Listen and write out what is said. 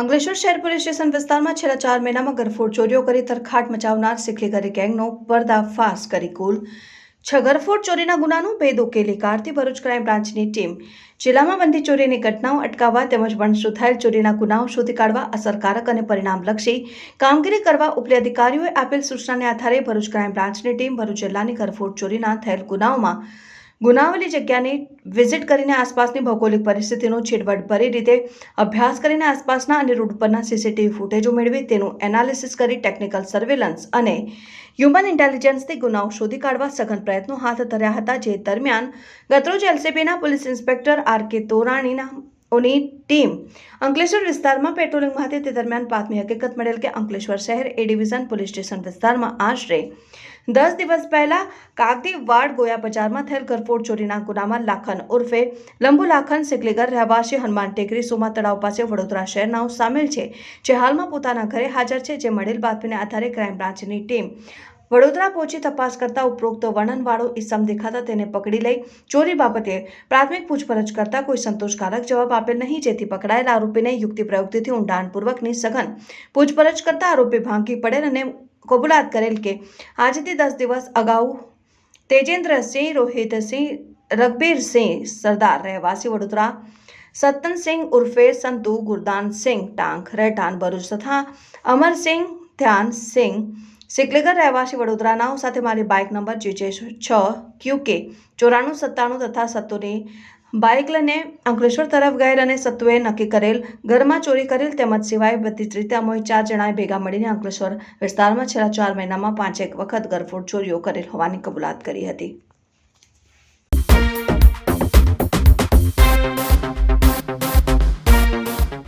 અંકલેશ્વર શહેર police station વિસ્તારમાં છેલ્લા ચાર મહિનામાં ગરફોડ ચોરીઓ કરી, તરખાટ મચાવનાર સિખલીગરી ગેંગનો પર્દાફાશ કરી કુલ છ ગરફોડ ચોરીના ગુનાનો ભેદ ઉકેલી કાઢતી ભરૂચ ક્રાઇમ બ્રાન્ચની ટીમ જિલ્લામાં બંધી ચોરીની ઘટનાઓ અટકાવવા તેમજ વંશો થયેલ ચોરીના ગુનાઓ શોધી કાઢવા અસરકારક અને પરિણામલક્ષી કામગીરી કરવા ઉપલી અધિકારીઓએ આપેલ સૂચનાને આધારે ભરૂચ ક્રાઇમ બ્રાન્ચની ટીમ ભરૂચ જિલ્લાની ગરફોડ ચોરીના થયેલ ગુનાઓમાં ગુનાવલી જગ્યાની વિઝિટ કરીને આસપાસની ભૌગોલિક પરિસ્થિતિનો છેડવટભરી રીતે અભ્યાસ કરીને આસપાસના અને રૂટ પરના સીસીટીવી ફૂટેજો મેળવી તેનું એનાલિસિસ કરી ટેકનિકલ સર્વેલન્સ અને હ્યુમન ઇન્ટેલિજન્સથી ગુનાઓ શોધી કાઢવા સઘન પ્રયત્નો હાથ ધર્યા હતા. જે દરમિયાન ગતરોજ એલસીબીના પોલીસ ઇન્સ્પેક્ટર આર કે તોરાણીના ઓની ટીમ અંકલેશ્વર વિસ્તારમાં પેટ્રોલિંગમાં હતી તે દરમિયાન બાતમી હકીકત મળેલ કે અંકલેશ્વર શહેર એ ડિવિઝન પોલીસ સ્ટેશન વિસ્તારમાં આશરે દસ દિવસ પહેલા કાગદી વાડ ગોયા બજારમાં થયેલ ગરફોડ ચોરીના ગુનામાં લાખન ઉર્ફે લંબુ લાખન સિકલીગર રહેવાસી હનુમાન ટેકરી સોમા તળાવ પાસે વડોદરા શહેરનાઓ સામેલ છે, જે હાલમાં પોતાના ઘરે હાજર છે, જે મળેલ બાતમીને આધારે ક્રાઇમ બ્રાન્ચની ટીમ વડોદરા પહોંચી તપાસ કરતા ઉપરોક્ત વર્ણનવાળો ઇસમ દેખાતા તેને પકડી લઈ ચોરી બાબતે પ્રાથમિક પૂછપરછ કરતા કોઈ સંતોષકારક જવાબ આપેલ નહીં, જેથી પકડાયેલા આરોપીને યુક્તિ પ્રયુક્તિથી ઊંડાણપૂર્વકની સઘન પૂછપરછ કરતા આરોપી ભાંગી પડેલ અને કબૂલાત કરેલ કે આજથી દસ દિવસ અગાઉ તેજેન્દ્રસિંહ રોહિતસિંહ રઘબીરસિંહ સરદાર રહેવાસી વડોદરા સત્તનસિંહ ઉર્ફે સંતુ ગુરદાનસિંહ ટાંક રહેઠાણ ભરૂચ તથા અમરસિંહ ધ્યાનસિંહ સિકલીગર રહેવાસી વડોદરાનાઓ સાથે મારી બાઇક નંબર જીજે છ ક્યુકે ચોરાણું સત્તાણું તથા સત્તુની બાઇક લઈને અંકલેશ્વર તરફ ગયેલ અને સત્તુએ નક્કી કરેલ ઘરમાં ચોરી કરેલ તેમજ સિવાય બધી જ રીતે અમોય ચાર જણાએ ભેગા મળીને અંકલેશ્વર વિસ્તારમાં છેલ્લા ચાર મહિનામાં પાંચેક વખત ગરફોડ ચોરીઓ કરેલ હોવાની કબૂલાત કરી હતી.